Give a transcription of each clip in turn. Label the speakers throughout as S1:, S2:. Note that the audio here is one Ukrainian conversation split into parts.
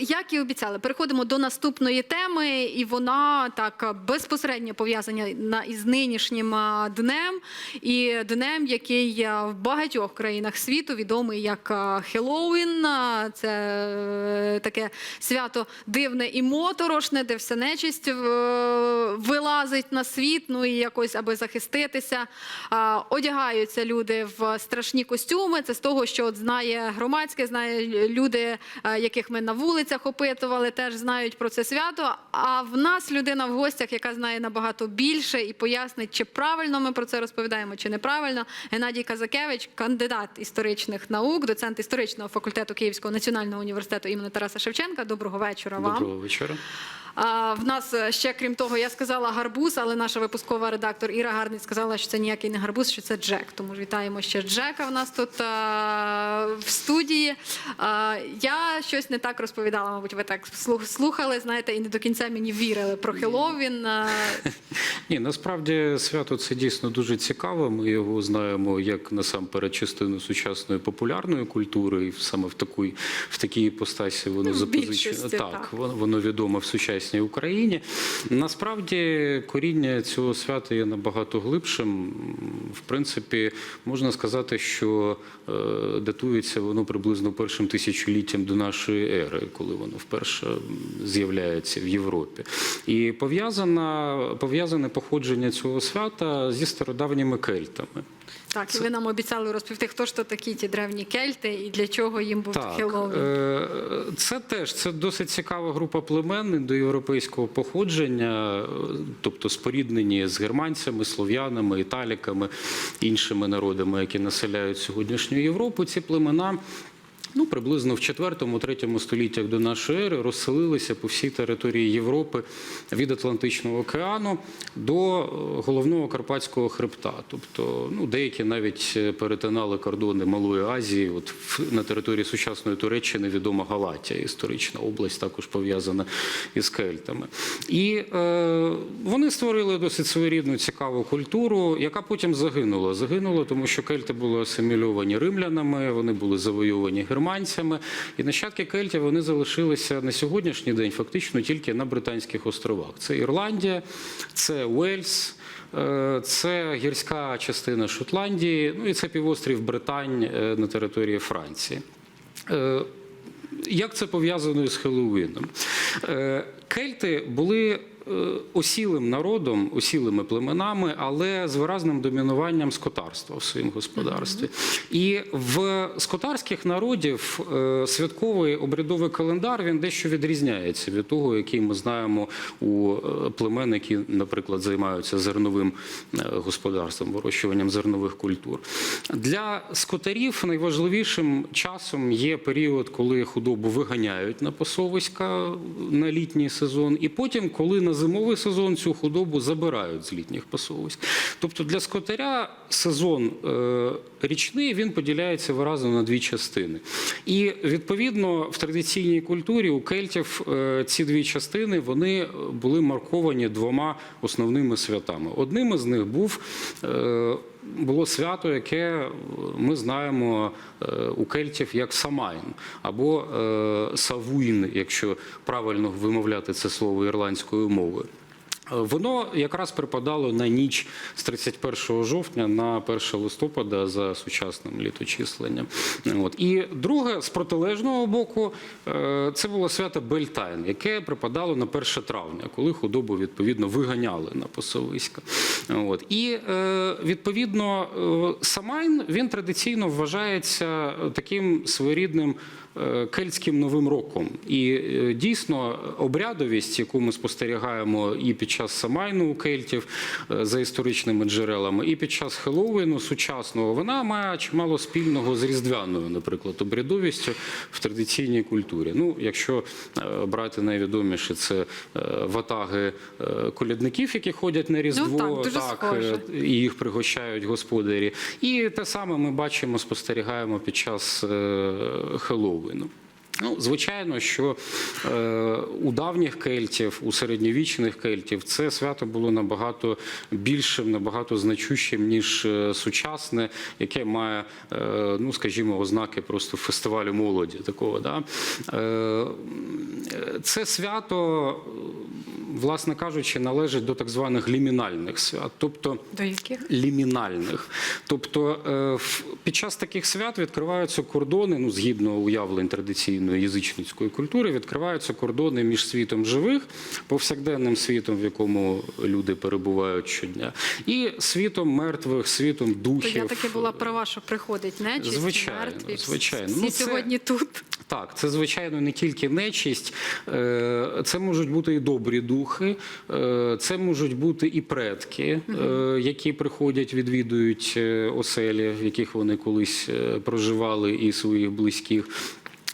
S1: як і обіцяли, переходимо до наступної теми, і вона так безпосередньо пов'язана на- із нинішнім днем, і днем, який в багатьох країнах світу відомий як Хеллоуін. Це е, таке свято дивне і моторошне, де вся нечисть е, вилазить на світ, ну і якось аби захиститися. Одягаються люди в страшні костюми. Це з того, що от знає громадське, знає люди, е, яких ми на вулицях опитували, теж знають про це свято. А в нас людина в гостях, яка знає набагато більше і пояснить, чи правильно ми про це розповідаємо, чи неправильно. Геннадій Казакевич, кандидат історичних наук, доцент історичного факультету Київського національного університету імені Тараса Шевченка. Доброго вечора вам.
S2: Доброго вечора.
S1: В нас е, ще крім того, я сказала гарбуз, але наша випускова редактор Іра Гарниць сказала, що це ніякий не гарбуз, що це Джек. Тому вітаємо ще Джека. В нас тут а, в студії. А, я щось не так розповідала, мабуть, ви так слухали, знаєте, і не до кінця мені вірили про Хеллоуін. А,
S2: Ні, насправді свято це дійсно дуже цікаво. Ми його знаємо як насамперед частину сучасної популярної культури, і саме в такій в такій іпостасі воно
S1: Ну,
S2: запозичено. Так,
S1: так.
S2: воно, воно відомо в сучасній Україні. Насправді коріння цього свята є набагато глибшим. В принципі, можна сказати, що е, датується воно приблизно першим тисячоліттям до нашої ери, коли воно вперше з'являється в Європі. І пов'язане походження цього свята зі стародавніми кельтами.
S1: Так, і ви нам обіцяли розповісти, хто ж то такі ті древні кельти і для чого їм був
S2: Так, е, це теж це досить цікава група племен до європейського походження, тобто споріднені з германцями, слов'янами, італіками, іншими народами, які населяють сьогоднішню Європу. Ці племена. Ну, приблизно в 4-3 століттях до нашої ери розселилися по всій території Європи від Атлантичного океану до е, головного Карпатського хребта. Тобто, ну, деякі навіть е, перетинали кордони Малої Азії. От на території сучасної Туреччини відома Галатія, історична область, також пов'язана із кельтами. І е, вони створили досить своєрідну цікаву культуру, яка потім загинула. Загинула, тому що кельти були асимільовані римлянами, вони були завойовані германцями. І нащадки кельтів вони залишилися на сьогоднішній день фактично тільки на Британських островах. Це Ірландія, це Уельс. е, Це гірська частина Шотландії, ну і це півострів Британь е, на території Франції. Е, як це пов'язано з Хеллоуіном? Кельти були осілим народом, осілими племенами, але з виразним домінуванням скотарства в своїм господарстві. І в скотарських народів е, святковий обрядовий календар він дещо відрізняється від того, який ми знаємо у е, племен, які, наприклад, займаються зерновим е, господарством, вирощуванням зернових культур. Для скотарів найважливішим часом є період, коли худобу виганяють на пасовиська на літній сезон, і потім, коли на зимовий сезон цю худобу забирають з літніх пасовиськ. Тобто для скотаря сезон е, річний він поділяється виразно на дві частини. І відповідно в традиційній культурі у кельтів е, ці дві частини вони були марковані двома основними святами. Одним із них був е, було свято, яке ми знаємо е, у кельтів як Самайн або е, Савуїн, якщо правильно вимовляти це слово ірландською мовою. Е, Воно якраз припадало на ніч з 31 жовтня на 1 листопада за сучасним літочисленням. От. І друге, з протилежного боку, е, це було свято Бельтайн, яке припадало на 1 травня, коли худобу відповідно виганяли на пасовиська. От. І е, відповідно Самайн він традиційно вважається таким своєрідним кельтським новим роком. І е, дійсно обрядовість, яку ми спостерігаємо і під час Самайну у кельтів е, за історичними джерелами, і під час Хеллоуіну сучасного, вона має чимало спільного з різдвяною, наприклад, обрядовістю в традиційній культурі. Ну, якщо е, брати найвідоміше, це е, ватаги е, колядників, які ходять на Різдво,
S1: так, дуже схоже.
S2: е, і їх пригощають господарі. І те саме ми бачимо, спостерігаємо під час е, Хеллоуіну. Ну, звичайно, що е, у давніх кельтів, у середньовічних кельтів це свято було набагато більшим, набагато значущим, ніж е, сучасне, яке має, е, ну скажімо, ознаки просто фестивалю молоді. Такого, да? це свято, власне кажучи, належить до так званих лімінальних свят. Тобто
S1: До яких?
S2: лімінальних. Тобто під час таких свят відкриваються кордони, ну згідно уявлень традиційної язичницької культури, відкриваються кордони між світом живих, повсякденним світом, в якому люди перебувають щодня, і світом мертвих, світом
S1: То
S2: духів.
S1: я таки була права, що приходить нечисть,
S2: Звичайно,
S1: мертві.
S2: звичайно.
S1: Всі
S2: Ну, це-
S1: сьогодні тут.
S2: Так, це звичайно не тільки нечисть, е, це можуть бути і добрі духи, е, це можуть бути і предки, е, які приходять, відвідують оселі, в яких вони колись проживали, і своїх близьких.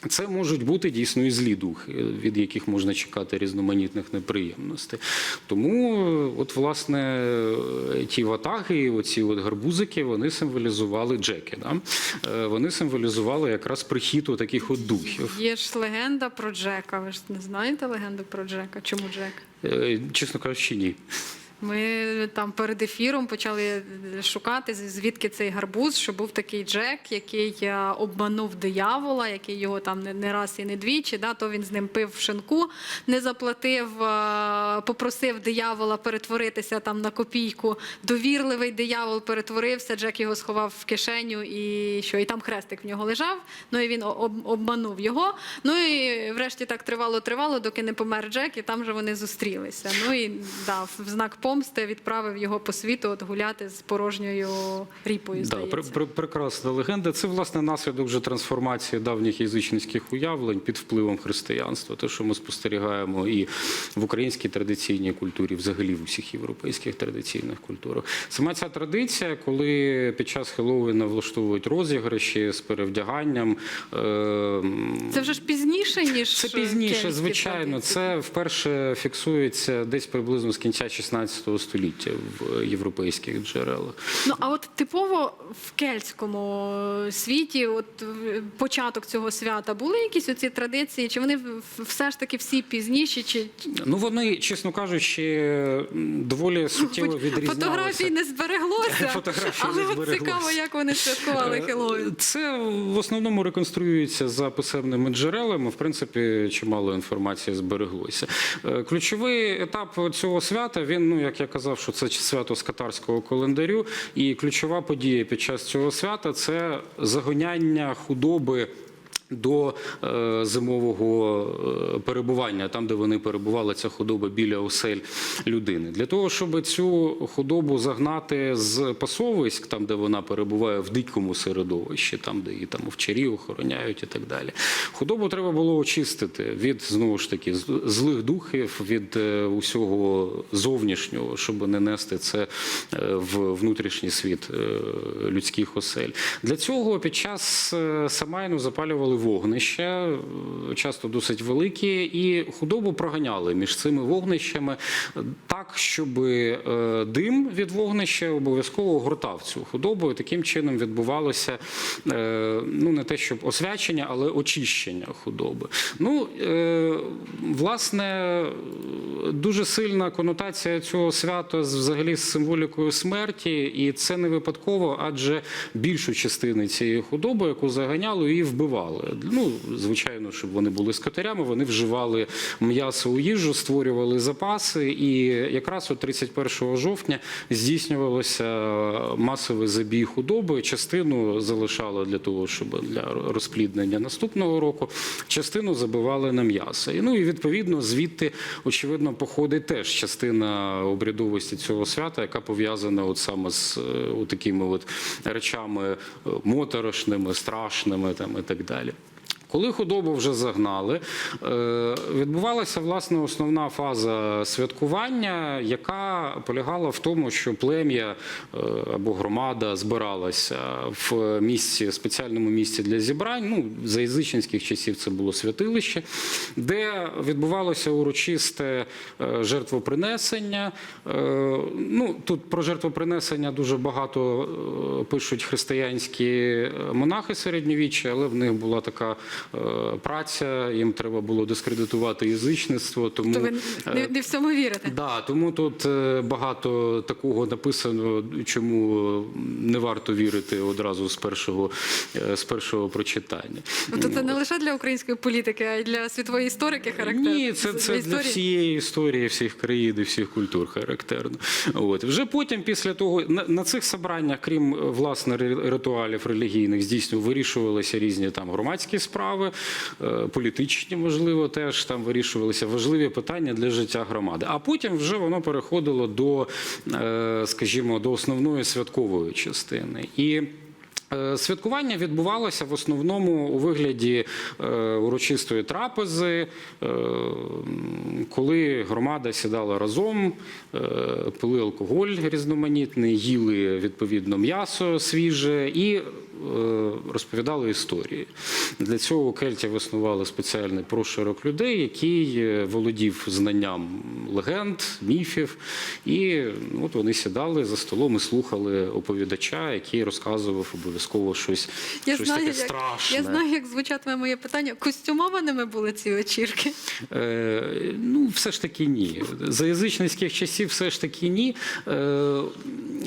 S2: Це можуть бути дійсно і злі духи, від яких можна чекати різноманітних неприємностей. Тому, е, от, власне, ті ватаги, оці от гарбузики, вони символізували Джеки. Да? Е, Вони символізували якраз прихід у таких от духів.
S1: Є ж легенда про Джека. Ви ж не знаєте легенду про Джека? Чому Джек?
S2: Е, Чесно кажучи, ні.
S1: Ми там перед ефіром почали шукати, звідки цей гарбуз, що був такий Джек, який е, обманув диявола, який його там не- раз і не двічі. Да, то він з ним пив в шинку, не заплатив, е, попросив диявола перетворитися там на копійку. Довірливий диявол перетворився, Джек його сховав в кишеню і що, і там хрестик в нього лежав. Ну і він обманув його. Ну і врешті так тривало, тривало, доки не помер Джек, і там же вони зустрілися. Ну і да, в знак помсти відправив його по світу от гуляти з порожньою ріпою.
S2: Да, пр- пр- прекрасна легенда. Це власне наслідок вже трансформації давніх язичницьких уявлень під впливом християнства. Те, що ми спостерігаємо і в українській традиційній культурі, взагалі в усіх європейських традиційних культурах. Сама ця традиція, коли під час Хеллоуіна влаштовують розіграші з перевдяганням. е,
S1: Це вже ж пізніше, ніж
S2: Це пізніше, звичайно.
S1: традиції.
S2: Це вперше фіксується десь приблизно з кінця 16 століття в європейських джерелах.
S1: Ну а от типово в кельтському світі, от е, початок цього свята, були якісь оці традиції? Чи вони все ж таки всі пізніші? Чи
S2: Ну вони, чесно кажучи, доволі суттєво відрізнялися.
S1: фотографій не збереглося?
S2: Фотографій
S1: але
S2: не
S1: от
S2: збереглося.
S1: цікаво, як вони святкували Хеллоуін.
S2: Це в основному реконструюється за писемними джерелами. В принципі, чимало інформації збереглося. Е, Ключовий етап цього свята він, ну як я казав, що це свято з катарського календарю. І ключова подія під час цього свята це загоняння худоби. До е, зимового е, перебування, там, де вони перебували, ця худоба біля осель людини. Для того, щоб цю худобу загнати з пасовиськ, там, де вона перебуває в дикому середовищі, там, де її там овчарі охороняють і так далі. Худобу треба було очистити від знову ж таки злих духів, від е, усього зовнішнього, щоб не нести це в внутрішній світ людських осель. Для цього під час Самайну запалювали вогнища, е, часто досить великі, і худобу проганяли між цими вогнищами так, щоб е, дим від вогнища обов'язково огортав цю худобу. І таким чином відбувалося е, ну не те, щоб освячення, але очищення худоби. Ну, е, власне, дуже сильна конотація цього свята взагалі з символікою смерті, і це не випадково, адже більшу частину цієї худоби, яку заганяли, її вбивали. Ну, звичайно, щоб вони були скотарями, вони вживали м'ясо у їжу, створювали запаси, і якраз от 31 жовтня здійснювалося масовий забій худоби. Частину залишали для того, щоб для розпліднення наступного року, частину забивали на м'ясо. І ну і відповідно звідти очевидно походить теж частина обрядовості цього свята, яка пов'язана от саме з е, от такими от речами е, моторошними, страшними там і так далі. Коли худобу вже загнали, е, відбувалася власне основна фаза святкування, яка полягала в тому, що плем'я е, або громада збиралася в місці, спеціальному місці для зібрань. Ну, за язичницьких часів це було святилище, де відбувалося урочисте е, жертвопринесення. Ну, тут про жертвопринесення дуже багато пишуть християнські монахи середньовіччя, але в них була така праця, їм треба було дискредитувати язичництво. Тому
S1: То ви
S2: е,
S1: не, не в цьому вірите?
S2: Да, тому тут е, багато такого написано, чому не варто вірити одразу з першого, е, з першого прочитання.
S1: Тобто це не лише для української політики, а й для світової історики характерно.
S2: Ні, це, це для всієї історії всіх країн і всіх культур характерно. От вже потім, після того, на, на цих собраннях, крім е, власне ритуалів релігійних, здійснювалися вирішувалися різні там громадські справи, е, політичні, можливо, теж там вирішувалися важливі питання для життя громади. А потім вже воно переходило до, е, скажімо, до основної святкової частини. І Святкування відбувалося в основному у вигляді е, урочистої трапези, е, коли громада сідала разом, е, пили алкоголь різноманітний, їли відповідно м'ясо свіже і е, розповідали історії. Для цього у кельтів існували спеціальний прошарок людей, який е, володів знанням легенд, міфів, і ну, от вони сідали за столом і слухали оповідача, який розказував обов'язково щось,
S1: Я
S2: щось
S1: знаю,
S2: таке
S1: як,
S2: страшне.
S1: я знаю, як звучатиме моє питання. Костюмованими були ці вечірки?
S2: Е, ну, все ж таки ні. За язичницьких часів все ж таки ні. Е,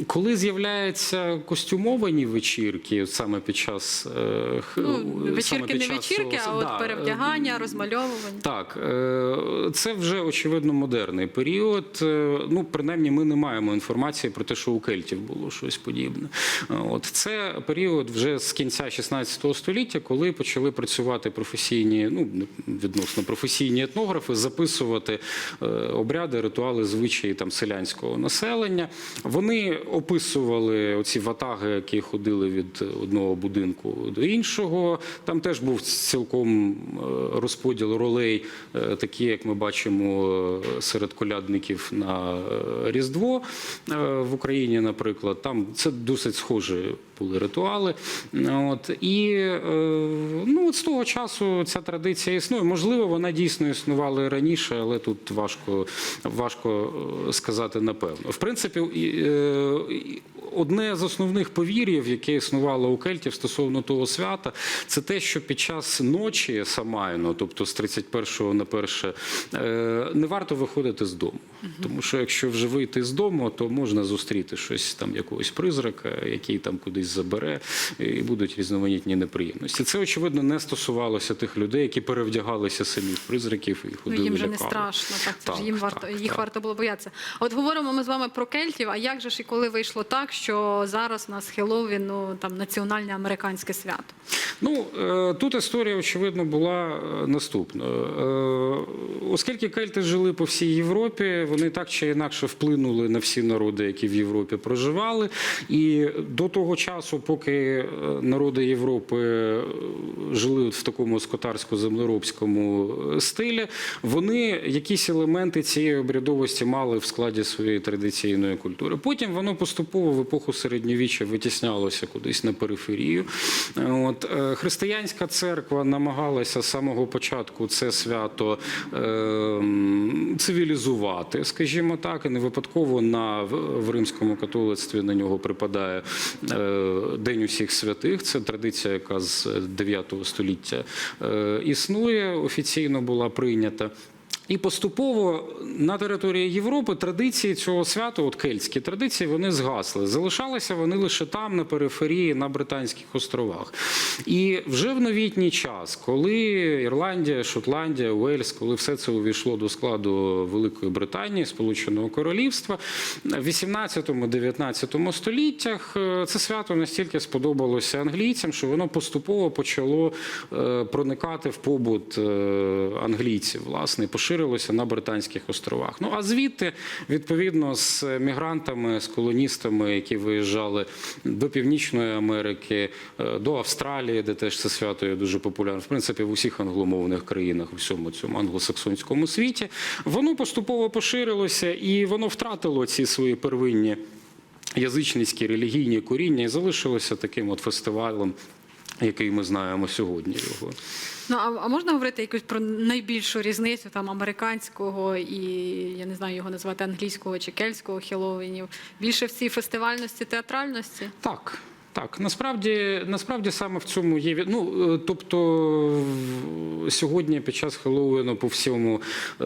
S2: коли з'являються костюмовані вечірки, саме під час е,
S1: Ну,
S2: саме
S1: вечірки
S2: під
S1: не
S2: час
S1: вечірки, а
S2: да,
S1: от перевдягання, розмальовування.
S2: Так, е, це вже очевидно модерний період. Е, Ну, принаймні, ми не маємо інформації про те, що у кельтів було щось подібне. От це період вже з кінця 16 століття, коли почали працювати професійні, ну відносно професійні етнографи, записувати е, обряди, ритуали, звичаї там селянського населення. Вони описували оці ватаги, які ходили від одного будинку до іншого. Там теж був цілком е, розподіл ролей, е, такі, як ми бачимо серед колядників на Різдво в Україні, наприклад. Там це досить схожі були ритуали. От і е, ну от з того часу ця традиція існує. Можливо, вона дійсно існувала і раніше, але тут важко, важко е, сказати напевно. В принципі, е, одне з основних повір'їв, яке існувало у кельтів стосовно того свята, це те, що під час ночі Самайно, тобто з 31 на 1, е, не варто виходити з дому. Тому що якщо вже вийти з дому, то можна зустріти щось там, якогось призрака, який там кудись забере, і будуть різноманітні неприємності. Це очевидно не стосувалося тих людей, які перевдягалися самі в призраків і
S1: Ну, їм же не страшно, так це ж
S2: Так,
S1: їм варто
S2: так,
S1: їх
S2: так.
S1: варто було боятися. От говоримо ми з вами про кельтів. А як же ж і коли вийшло так, що зараз у нас Хеллоуін, ну там національне американське свято?
S2: Ну е, тут історія очевидно була е, наступною. Е, Оскільки кельти жили по всій Європі, вони так чи інакше вплинули на всі народи, які в Європі проживали. І до того часу, поки народи Європи жили в такому скотарсько-землеробському стилі, вони якісь елементи цієї обрядовості мали в складі своєї традиційної культури. Потім воно поступово епоху середньовіччя витіснялося кудись на периферію. От е, християнська церква намагалася з самого початку це свято е, цивілізувати, скажімо так, і не випадково на в в римському католицтві на нього припадає е, День усіх святих. Це традиція, яка з 9 століття е, існує, офіційно була прийнята. І поступово на території Європи традиції цього свята, от кельтські традиції, вони згасли. Залишалися вони лише там, на периферії, на Британських островах. І вже в новітній час, коли Ірландія, Шотландія, Уельс, коли все це увійшло до складу Великої Британії, Сполученого Королівства, в 18-19 століттях е, це свято настільки сподобалося англійцям, що воно поступово почало е, проникати в побут е, англійців, власне, і поширилося на Британських островах. Ну а звідти, відповідно, з мігрантами, з колоністами, які виїжджали до Північної Америки, е, до Австралії, де теж це свято є дуже популярне, в принципі, в усіх англомовних країнах, у всьому цьому англосаксонському світі, воно поступово поширилося і воно втратило ці свої первинні язичницькі релігійні коріння і залишилося таким от фестивалем, який ми знаємо сьогодні. Його.
S1: Ну а, а можна говорити якусь про найбільшу різницю там американського і я не знаю його назвати англійського чи кельтського хеловінів? Більше в цій фестивальності, театральності?
S2: Так. Так. Насправді, насправді саме в цьому є. Ну, е, тобто сьогодні під час Хеллоуіну по всьому, е,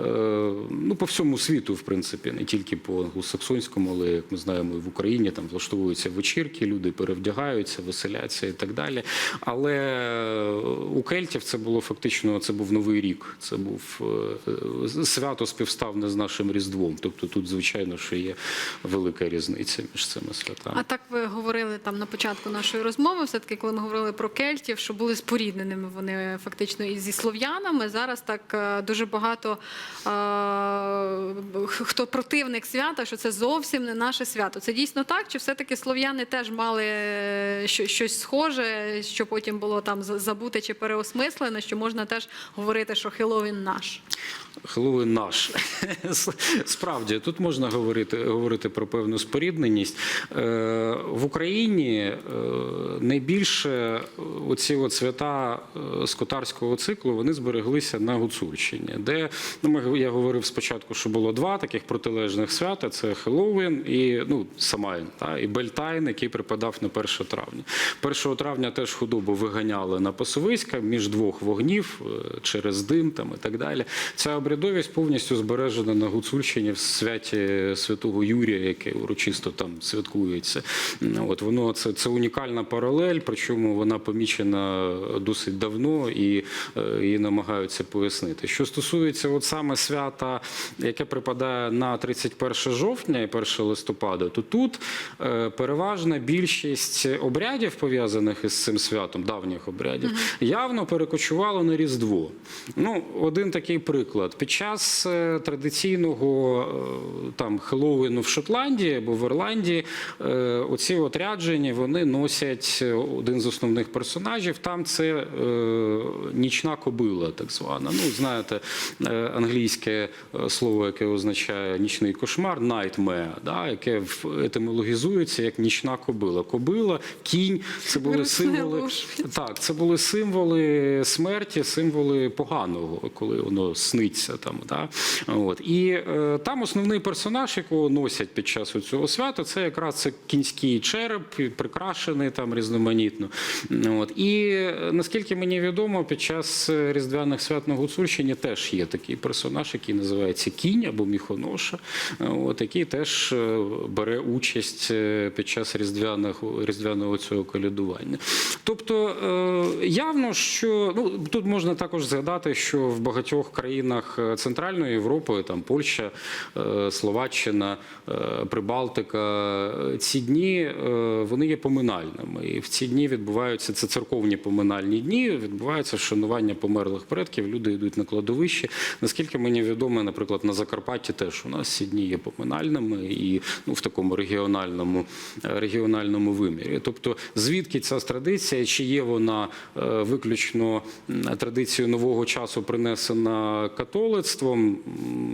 S2: ну, по всьому світу, в принципі, не тільки по англосаксонському, але як ми знаємо, в Україні там влаштовуються вечірки, люди перевдягаються, веселяться і так далі. Але е, у кельтів це було фактично це був новий рік. Це був свято співставне з нашим Різдвом. Тобто тут, звичайно, що є велика різниця між цими святами.
S1: А так ви говорили там на початку нашої розмови, все-таки, коли ми говорили про кельтів, що були спорідненими вони фактично і зі слов'янами. Зараз так е, дуже багато е, хто противник свята, що це зовсім не наше свято. Це дійсно так? Чи все-таки слов'яни теж мали е, щось схоже, що потім було там за- забуте чи переосмислене, що можна теж говорити, що Хеллоуін наш?
S2: Хеллоуін наш. Справді, тут можна говорити, говорити про певну спорідненість. Е, В Україні е, найбільше оці от свята е, скотарського циклу вони збереглися на Гуцульщині, де ну, я говорив спочатку, що було два таких протилежних свята: це Хеллоуін і ну, Самайн, та, і Бельтайн, який припадав на 1 травня. 1 травня теж худобу виганяли на пасовиська між двох вогнів е, через дим там, і так далі. Ця обрядовість повністю збережена на Гуцульщині в святі святого Юрія, яке урочисто там святкується. От воно це, це унікальна паралель, причому вона помічена досить давно і е, її намагаються пояснити. Що стосується от саме свята, яке припадає на 31 жовтня і 1 листопада, то тут е, переважна більшість обрядів пов'язаних із цим святом, давніх обрядів, явно перекочувало на Різдво. Ну, один такий приклад. Під час е, традиційного е, там Хеллоуіну в Шотландії або в Ірландії е, оці отрядження вони носять е, один з основних персонажів. Там це е, нічна кобила, так звана. Ну, знаєте, е, англійське е, слово, яке означає нічний кошмар, nightmare, да, яке етимологізується як нічна кобила. Кобила, кінь це були символи. Так, це були символи смерті, символи поганого, коли воно сниться там. Да? От. І е, там основний персонаж, якого носять під час цього свята, це якраз це кінський череп, і прикрашений там різноманітно. От. І е, наскільки мені відомо, під час е, Різдвяних свят на Гуцульщині теж є такий персонаж, який називається кінь або міхоноша, е, от, який теж бере участь під час різдвяного, різдвяного цього колядування. Тобто явно, що ну тут можна також згадати, що в багатьох країнах Центральної Європи, там Польща, Словаччина, Прибалтика, ці дні вони є поминальними. І в ці дні відбуваються це церковні поминальні дні. Відбувається вшанування померлих предків. Люди йдуть на кладовище. Наскільки мені відомо, наприклад, на Закарпатті теж у нас ці дні є поминальними і ну в такому регіональному е, регіональному вимірі. Тобто, звідки ця традиція, чи є вона е, виключно традицією нового часу принесена католицтвом,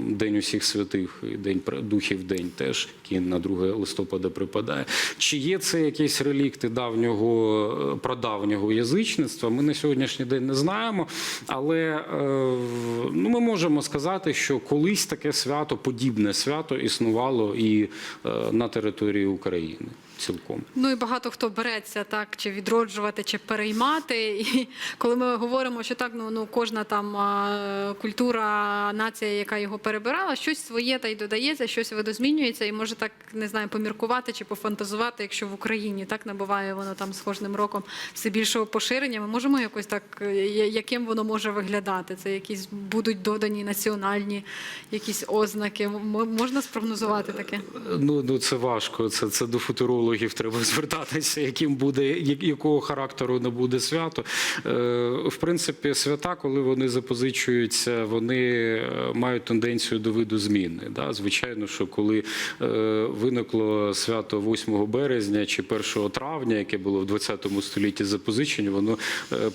S2: День усіх святих і День духів день теж, який на 2 листопада припадає. Чи є це якісь релікти давнього е, прадавнього язичництва? Ми на сьогоднішній день не знаємо, але е, ну, ми можемо сказати, що колись таке свято, подібне свято існувало і е, на території України цілком.
S1: Ну і багато хто береться так, чи відроджувати, чи переймати. І коли ми говоримо, що так, ну, ну кожна там культура, нація, яка його перебирала, щось своє та й додається, щось видозмінюється, і може так не знаю, поміркувати чи пофантазувати, якщо в Україні так набуває воно там з кожним роком все більшого поширення. Ми можемо якось так, е, яким воно може виглядати? Це якісь будуть додані національні якісь ознаки. Можна спрогнозувати таке?
S2: Ну, ну це важко. Це, це до футурологів треба звертатися, яким буде, якого характеру не буде свято. Е, в принципі, свята, коли вони запозичуються, вони е, мають тенденцію до виду зміни. Да? Звичайно, що коли е, виникло свято 8 березня чи 1 травня, яке було в 20 столітті запозичення, воно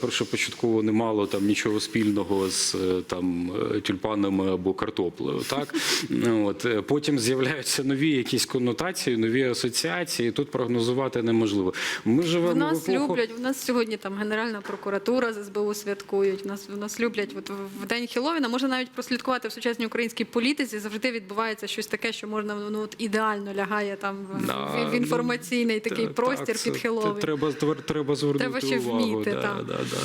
S2: першопочатково не мало там нічого спільного з там тюльпанами або картоплею. Так от потім з'являються нові якісь конотації, нові асоціації. Тут прогнозувати неможливо. Ми живемо
S1: В нас
S2: в епоху...
S1: люблять. У нас сьогодні там Генеральна прокуратура з СБУ святкують. У нас в нас люблять. От в день Хеловіна можна навіть прослідкувати в сучасній українській політиці. Завжди відбувається щось таке, що можна ну от ідеально лягає там в,
S2: Да,
S1: в, в інформаційний такий
S2: Та-
S1: простір
S2: так,
S1: під Хеловін.
S2: Треба, треба звернути
S1: Треба ще
S2: увагу.
S1: вміти,
S2: да,
S1: так.
S2: да, да.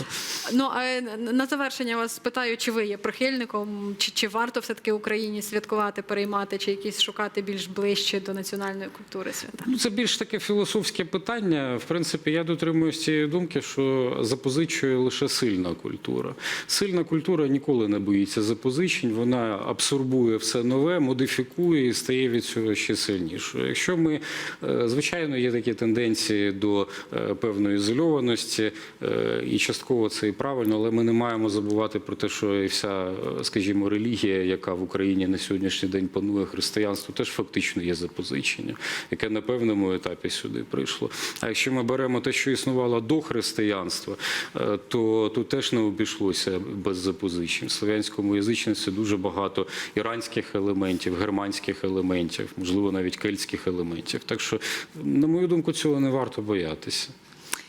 S1: Ну а е, на завершення вас питаю, чи ви є прихильником, чи, чи варто все таки Україні святкувати, переймати, чи якісь шукати більш ближче до національної культури свята?
S2: Ну, це більш таке філософське питання. В принципі, я дотримуюсь цієї думки, що запозичує лише сильна культура. Сильна культура ніколи не боїться запозичень, вона абсорбує все нове, модифікує і стає від цього ще сильнішою. Якщо ми, е, звичайно, є такі тенденції до е, певної ізольованості, е, і частково це і правильно, але ми не маємо забувати про те, що і вся, скажімо, релігія, яка в Україні на сьогоднішній день панує християнство, теж фактично є запозичення, яке на певному етапі сюди прийшло. А якщо ми беремо те, що існувало до християнства, е, то тут теж не обійшлося без запозичень. В слов'янському язичництві дуже багато іранських елементів, германських елементів, можливо, навіть кельтських елементів. Так що, на мою думку, цього не варто боятися.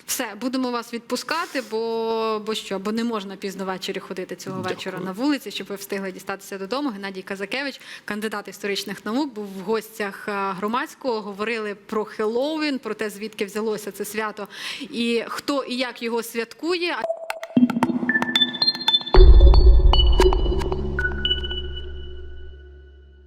S1: Все, будемо вас відпускати, бо, бо що, бо не можна пізно ввечері ходити цього
S2: Дякую.
S1: вечора на вулиці, щоб ви встигли дістатися додому. Геннадій Казакевич, кандидат історичних наук, був в гостях громадського. Говорили про Хеллоуін, про те, звідки взялося це свято, і хто і як його святкує.